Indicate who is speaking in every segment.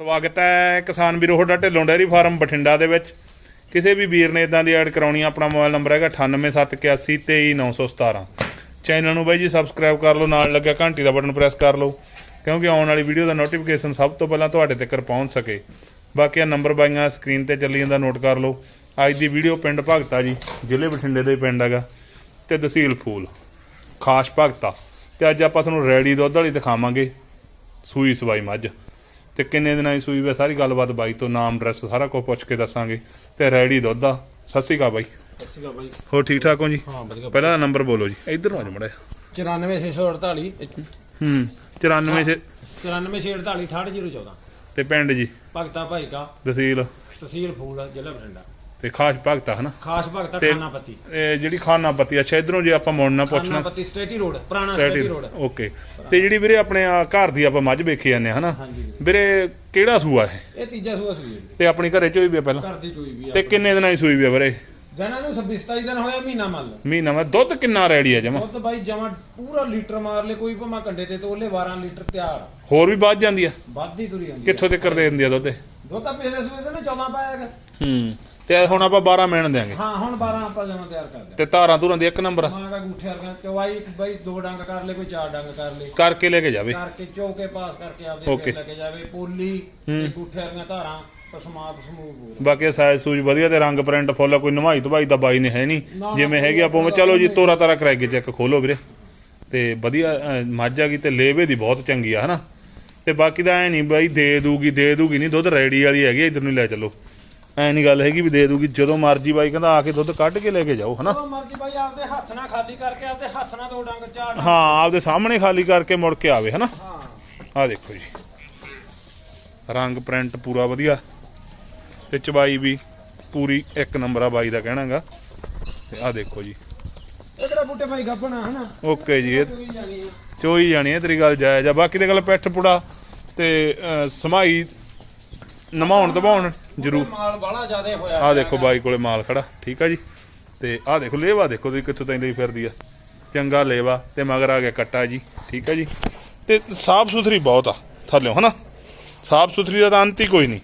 Speaker 1: ਸਵਾਗਤ ਹੈ ਕਿਸਾਨ ਵੀਰੋ ਤੁਹਾਡਾ ਢਿੱਲੋਂ ਡੈਰੀ ਫਾਰਮ ਬਠਿੰਡਾ ਦੇ ਵਿੱਚ। ਕਿਸੇ ਵੀ ਵੀਰ ਨੇ ਇਦਾਂ ਦੀ ਐਡ ਕਰਾਉਣੀ ਆ, ਆਪਣਾ ਮੋਬਾਈਲ ਨੰਬਰ ਹੈਗਾ 9871823917 ਚੈਨਲ ਨੂੰ ਬਾਈ ਜੀ ਸਬਸਕ੍ਰਾਈਬ ਕਰ ਲਓ ਨਾਲ ਲੱਗਿਆ ਘੰਟੀ ਦਾ ਬਟਨ ਪ੍ਰੈਸ ਕਰ ਲਓ ਕਿਉਂਕਿ ਆਉਣ ਵਾਲੀ ਵੀਡੀਓ ਦਾ ਨੋਟੀਫਿਕੇਸ਼ਨ ਸਭ ਤੋਂ ਪਹਿਲਾਂ ਤੁਹਾਡੇ ਤੱਕ ਪਹੁੰਚ ਸਕੇ। ਬਾਕੀ ਆ ਨੰਬਰ ਬਾਈਆਂ ਸਕਰੀਨ ਤੇ ਚੱਲੀ ਜਾਂਦਾ ਨੋਟ ਕਰ ਲਓ। ਅੱਜ ਦੀ ਵੀਡੀਓ ਪਿੰਡ ਭਗਤਾ ਜੀ ਜ਼ਿਲ੍ਹੇ ਬਠਿੰਡੇ ਦੇ ਪਿੰਡ ਹੈਗਾ ਤੇ ਤਹਿਸੀਲ ਫੂਲ ਖਾਸ ਭਗਤਾ। ਤੇ ਅੱਜ ਆਪਾਂ ਤੁਹਾਨੂੰ ਰੈਡੀ ਦੁੱਧ ਵਾਲੀ ਦਿਖਾਵਾਂਗੇ ਸੂਈ ਸਵਾਈ ਮੱਝ। ਤੇ ਕਿੰਨੇ ਦਿਨਾਂ ਦੀ ਸੂਈ ਵੇ? ਸਾਰੀ ਗੱਲਬਾਤ ਬਾਈ ਤੋਂ ਨਾਮ ਐਡਰੈਸ ਸਾਰਾ ਕੁਝ ਪੁੱਛ ਕੇ ਦੱਸਾਂਗੇ। ਤੇ ਰੈਡੀ ਦੁੱਧ ਆ। ਸਤਿ ਸ਼੍ਰੀ ਅਕਾਲ ਬਾਈ।
Speaker 2: ਸਤਿ ਸ਼੍ਰੀ ਅਕਾਲ ਬਾਈ।
Speaker 1: ਹੋਰ ਠੀਕ ਠਾਕ ਹੋ ਜੀ?
Speaker 2: ਹਾਂ ਵਧੀਆ।
Speaker 1: ਪਹਿਲਾ ਨੰਬਰ ਬੋਲੋ ਜੀ। ਇੱਧਰ ਨੂੰ ਆ ਜਾ ਮੜਾ
Speaker 2: 94648
Speaker 1: ਹੂੰ 94 ਛੇ
Speaker 2: 94648 68014
Speaker 1: ਤੇ ਪਿੰਡ ਜੀ?
Speaker 2: ਭਗਤਾ ਭਾਈ ਕਾ
Speaker 1: ਤਹਿਸੀਲ?
Speaker 2: ਤਹਿਸੀਲ ਫੂਲ ਜ਼ਿਲ੍ਹਾ ਬਠਿੰਡਾ।
Speaker 1: ਤੇ ਖਾਸ ਭਗਤਾ ਹਨਾ?
Speaker 2: ਖਾਸ ਭਗਤਾ
Speaker 1: ਤੇ-
Speaker 2: ਖਾਨਾ ਪੱਤੀ
Speaker 1: ਇਹ ਜਿਹੜੀ ਖਾਨਾ ਪੱਤੀ ਅੱਛਾ ਇਧਰੋਂ ਜੇ ਆਪਾਂ ਮੁੜਨਾ ਪੁੱਛਣਾ।
Speaker 2: ਪੱਤੀ ਸਟੇਟੀ ਰੋਡ ਪੁਰਾਣਾ ਸਟੇਟੀ ਰੋਡ।
Speaker 1: ਓਕੇ। ਤੇ ਜਿਹੜੀ ਵੀਰੇ ਆਪਣੇ ਆ ਘਰ ਦੀ ਆਪਾਂ ਮੱਝ ਵੇਖੀ ਜਾਂਦੇ ਆ ਹਨਾ?
Speaker 2: ਹਾਂਜੀ।
Speaker 1: ਵੀਰੇ ਕਿਹੜਾ ਸੂਆ ਇਹ?
Speaker 2: ਇਹ ਤੀਜਾ ਸੂਆ ਸੂਈ ਹੈ
Speaker 1: ਤੇ ਆਪਣੀ ਘਰੇ ਚ ਹੋਈ ਵੀ ਆ ਪਹਿਲਾਂ?
Speaker 2: ਘਰ ਦੀ ਚੋਈ ਵੀ ਆ
Speaker 1: ਤੇ ਕਿੰਨੇ ਦਿਨਾਂ ਦੀ ਸੂਈ ਵੀ ਆ ਵੀਰੇ?
Speaker 2: ਜਣਾ ਨੂੰ 26 27 ਦਿਨ ਹੋਇਆ ਮਹੀਨਾ ਮੰਨ
Speaker 1: ਮਹੀਨਾ ਮੈਂ ਦੁੱਧ ਕਿੰਨਾ ਰੈਡੀ ਆ ਜਮਾ?
Speaker 2: ਦੁੱਧ ਬਾਈ ਜਮਾ ਪੂਰਾ ਲੀਟਰ ਮਾਰ ਲੈ ਕੋਈ ਭਾਵੇਂ ਕੰਡੇ ਤੇ ਤੋਲੇ 12 ਲੀਟਰ ਤਿਆਰ।
Speaker 1: ਹੋਰ ਵੀ ਵੱਧ ਜਾਂਦੀ ਆ?
Speaker 2: ਵੱਧਦੀ ਤੁਰੀ ਜਾਂਦੀ
Speaker 1: ਕਿੱਥੋਂ ਤੱਕ ਦੇ ਦਿੰਦੀ ਆ ਦੁੱਧ ਇਹ?
Speaker 2: ਦੁੱਧ ਤਾਂ ਪਿਛਲੇ ਸੂਏ ਤੇ ਨਾ 14 ਪਾਇਆ ਹੈਗਾ।
Speaker 1: ਹੂੰ। ਤੇ ਹੁਣ ਆਪਾਂ 12 ਮਿਹਣ ਦੇਾਂਗੇ
Speaker 2: ਹਾਂ ਹੁਣ 12 ਆਪਾਂ ਜਮਾ ਤਿਆਰ ਕਰਦੇ
Speaker 1: ਤੇ ਧਾਰਾਂ ਧੂਰਾਂ ਦੀ ਇੱਕ ਨੰਬਰ।
Speaker 2: ਮਾਂ ਦਾ ਗੂਠੇ ਵਰਗਾ ਚਵਾਈ ਬਾਈ ਦੋ ਡੰਗ ਕਰ ਲੈ ਕੋਈ ਚਾਰ ਡੰਗ ਕਰ ਲੈ
Speaker 1: ਕਰਕੇ ਲੈ ਕੇ ਜਾਵੇ।
Speaker 2: ਕਰਕੇ ਚੌਕੇ ਪਾਸ ਕਰਕੇ ਆਪਦੇ
Speaker 1: Okay.
Speaker 2: ਫੇਰ ਲੈ ਕੇ ਜਾਵੇ। ਪੋਲੀ। ਤੇ ਗੁੱਠੇ ਵਾਲੀਆਂ ਧਾਰਾਂ ਪਸਮਾਤ ਸਮੂਹ ਪੂਰਾ।
Speaker 1: ਬਾਕੀ ਸਾਈਜ਼ ਸੂਜ ਵਧੀਆ ਤੇ ਰੰਗ ਪ੍ਰਿੰਟ ਫੁੱਲ ਕੋਈ ਨਵਾਈ ਧਵਾਈ ਦਾ ਬਾਈ ਨੇ ਹੈ ਨਹੀਂ।
Speaker 2: ਨਾ,
Speaker 1: ਜਿਵੇਂ ਹੈਗੀ ਆਪਾਂ ਚਲੋ ਜੀ। ਤੋਰਾ ਤਾਰਾ ਕਰਾਈ ਕੇ ਚੈੱਕ ਖੋਲੋ ਵੀਰੇ। ਤੇ ਵਧੀਆ ਅਹ, ਮੱਝ ਆ ਗਈ ਤੇ ਲੇਵੇ ਦੀ ਬਹੁਤ ਚੰਗੀ ਆ ਹਨਾ। ਤੇ ਬਾਕੀ ਦਾ ਐ ਨਹੀਂ ਬਾਈ ਦੇ ਦੂਗੀ ਦੇ ਦੂਗੀ ਨਹੀਂ ਦੁੱਧ ਰੈਡੀ ਵਾਲੀ ਹੈਗੀ ਇਧਰ ਨੂੰ ਲੈ ਚੱਲੋ। ਐ ਨਹੀਂ ਗੱਲ ਹੈਗੀ ਵੀ ਦੇ ਦੂਗੀ ਜਦੋਂ ਮਰਜ਼ੀ ਬਾਈ ਕਹਿੰਦਾ ਆ ਕੇ ਦੁੱਧ ਕੱਢ ਕੇ ਲੈ ਕੇ ਜਾਓ ਹਨਾ?
Speaker 2: ਜਦੋਂ ਮਰਜ਼ੀ ਬਾਈ ਆਪਦੇ ਹੱਥ ਨਾਲ ਖਾਲੀ ਕਰਕੇ ਆਪਦੇ ਹੱਥ ਨਾਲ ਦੋ ਡੰਗ ਚਾਰ ਡੰਗ-
Speaker 1: ਹਾਂ ਆਪਦੇ ਸਾਹਮਣੇ ਖਾਲੀ ਕਰਕੇ ਮੁੜ ਕੇ ਆਵੇ ਹਨਾ?
Speaker 2: ਹਾਂ।
Speaker 1: ਆ ਦੇਖੋ ਜੀ। ਰੰਗ ਪ੍ਰਿੰਟ ਪੂਰਾ ਵਧੀਆ। ਤੇ ਚਬਾਈ ਵੀ ਪੂਰੀ ਇੱਕ ਨੰਬਰ ਆ ਬਾਈ ਦਾ ਕਹਿਣਾਗਾ। ਤੇ ਆ ਦੇਖੋ ਜੀ।
Speaker 2: ਇਹ ਕਿਹੜਾ ਬੂਟੇ ਭਾਈ ਗੱਬਣਾ ਹਨਾ?
Speaker 1: ਓਕੇ ਜੀ ਇਹ
Speaker 2: ਚੋਈ ਜਾਣੀ
Speaker 1: ਹੈ ਤੇਰੀ ਗੱਲ ਜਾਇਜ਼ ਆ। ਬਾਕੀ ਤੇ ਗੱਲ ਪੈਠ ਪੁੜਾ ਤੇ ਸਮਾਈ ਨਮਾਉਣ ਦਬਾਉਣ। ਜ਼ਰੂਰ।
Speaker 2: ਮਾਲ ਬਾਲਾ ਜ਼ਿਆਦੇ ਹੋਇਆ
Speaker 1: ਆ ਦੇਖੋ ਬਾਈ ਕੋਲੇ ਮਾਲ ਖੜਾ ਠੀਕ ਆ ਜੀ? ਤੇ ਆ ਦੇਖੋ ਲੇਵਾ ਦੇਖੋ ਤੁਸੀਂ ਕਿੱਥੋਂ ਤਾਈਂ ਲਈ ਫਿਰਦੀ ਆ। ਚੰਗਾ ਲੇਵਾ ਤੇ ਮਗਰ ਆ ਗਿਆ ਕੱਟਾ ਜੀ ਠੀਕ ਆ ਜੀ? ਤੇ ਸਾਫ਼ ਸੁਥਰੀ ਬਹੁਤ ਆ ਥੱਲਿਓ ਹਨਾ? ਸਾਫ਼ ਸੁਥਰੀ ਦਾ ਤਾਂ ਅੰਤ ਹੀ ਕੋਈ ਨਹੀਂ।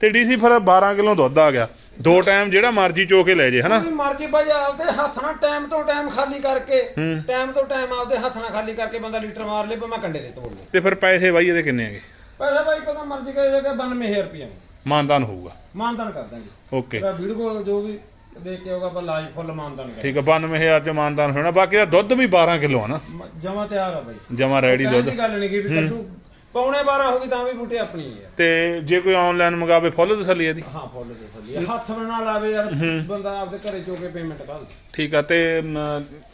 Speaker 1: ਤੇ ਡੀਸੀ ਫਿਰ 12 ਕਿਲੋ ਦੁੱਧ ਆ ਗਿਆ। ਦੋ ਟਾਈਮ ਜਿਹੜਾ ਮਰਜ਼ੀ ਚੋ ਕੇ ਲੈ ਜੇ ਹਨਾ?
Speaker 2: ਮਰਜ਼ੀ ਬਾਈ ਆਪਦੇ ਹੱਥ ਨਾਲ ਟਾਈਮ ਤੋਂ ਟਾਈਮ ਖਾਲੀ ਕਰਕੇ। ਟਾਈਮ ਤੋਂ ਟਾਈਮ ਆਪਦੇ ਹੱਥ ਨਾਲ ਖਾਲੀ ਕਰਕੇ ਬੰਦਾ ਲੀਟਰ ਮਾਰ ਲੇ ਭਾਵੇਂ ਕੰਡੇ ਤੇ ਤੋੜ ਲੇ।
Speaker 1: ਤੇ ਫਿਰ ਪੈਸੇ ਬਾਈ ਇਹਦੇ ਕਿੰਨੇ ਹੈਗੇ?
Speaker 2: ਪੈਸਾ ਬਾਈ ਕਦੋਂ ਮਰਜ਼ੀ ਕਹੇ ਜਗਾ 92000 ਰੁਪਏ
Speaker 1: ਮਾਨਦਾਨ ਹੋਊਗਾ।
Speaker 2: ਮਾਨਦਾਨ ਕਰ ਦਾਂਗੇ।
Speaker 1: ਓਕੇ
Speaker 2: ਤੇਰਾ ਵੀਡੀਓ ਜੋ ਵੀ ਦੇਖ ਕੇ ਹੋਗਾ ਆਪਾਂ ਲਾਈਵ ਫੁੱਲ ਮਾਨਦਾਨ ਕਰ
Speaker 1: ਠੀਕ ਆ 92000 ਚ ਮਾਨਦਾਨ ਹੋਣਾ ਬਾਕੀ ਦਾ ਦੁੱਧ ਵੀ 12 ਕਿਲੋ ਆ ਨਾ।
Speaker 2: ਜਮਾ ਤਿਆਰ ਆ ਬਾਈ।
Speaker 1: ਜਮਾ ਰੈਡੀ ਦੁੱਧ।
Speaker 2: ਦੀ ਗੱਲ ਨਹੀਂ ਕਿ ਵੀ ਕੱਢੂ ਪੌਣੇ 12 ਹੋ ਗਈ ਤਾਂ ਵੀ ਬੂਟੇ ਆਪਣੀ ਹੀ ਆ।
Speaker 1: ਤੇ ਜੇ ਕੋਈ ਆਨਲਾਈਨ ਮੰਗਾਵੇ ਫੁੱਲ ਤਸੱਲੀ ਇਹਦੀ।
Speaker 2: ਹਾਂ ਫੁੱਲ ਦੇ ਫੁੱਲ ਹੱਥ ਬਣਾ ਲਾਵੇ ਯਾਰ ਬੰਦਾ ਆਪਦੇ ਘਰੇ ਚੋ ਕੇ ਪੇਮੈਂਟ ਕਰ।
Speaker 1: ਠੀਕ ਆ ਤੇ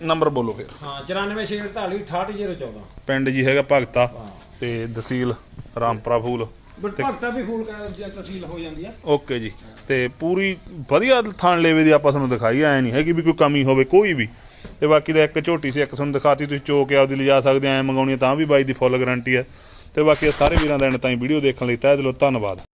Speaker 1: ਨੰਬਰ ਬੋਲੋ ਫਿਰ।
Speaker 2: ਹਾਂ 9448 68014
Speaker 1: ਪਿੰਡ ਜੀ ਹੈਗਾ ਭਗਤਾ
Speaker 2: ਹਾਂ।
Speaker 1: ਤੇ ਤਹਿਸੀਲ ਰਾਮਪੁਰਾ ਫੂਲ।
Speaker 2: ਬਟ ਭਗਤਾ ਵੀ ਫੂਲ ਕਰ ਜੇ ਤਹਿਸੀਲ ਹੋ ਜਾਂਦੀ ਆ
Speaker 1: ਓਕੇ ਜੀ। ਤੇ ਪੂਰੀ ਵਧੀਆ ਥਾਣ ਲੇਵੇ ਦੀ ਆਪਾਂ ਤੁਹਾਨੂੰ ਦਿਖਾਈ ਐ ਨਹੀਂ ਹੈਗੀ ਵੀ ਕੋਈ ਕਮੀ ਹੋਵੇ ਕੋਈ ਵੀ। ਤੇ ਬਾਕੀ ਦਾ ਇੱਕ ਝੋਟੀ ਸੀ ਇੱਕ ਤੁਹਾਨੂੰ ਦਿਖਾਤੀ ਤੁਸੀਂ ਚੋ ਕੇ ਆਪਦੀ ਲਿਜਾ ਸਕਦੇ ਐ ਮੰਗਾਉਣੀ ਤਾਂ ਵੀ ਬਾਈ ਦੀ ਫੁੱਲ ਗਾਰੰਟੀ ਹੈ। ਤੇ ਬਾਕੀ ਸਾਰੇ ਵੀਰਾਂ ਦਾ ਐਂਡ ਤਾਈਂ ਵੀਡੀਓ ਦੇਖਣ ਲਈ ਤਹਿ ਦਿਲੋਂ ਧੰਨਵਾਦ।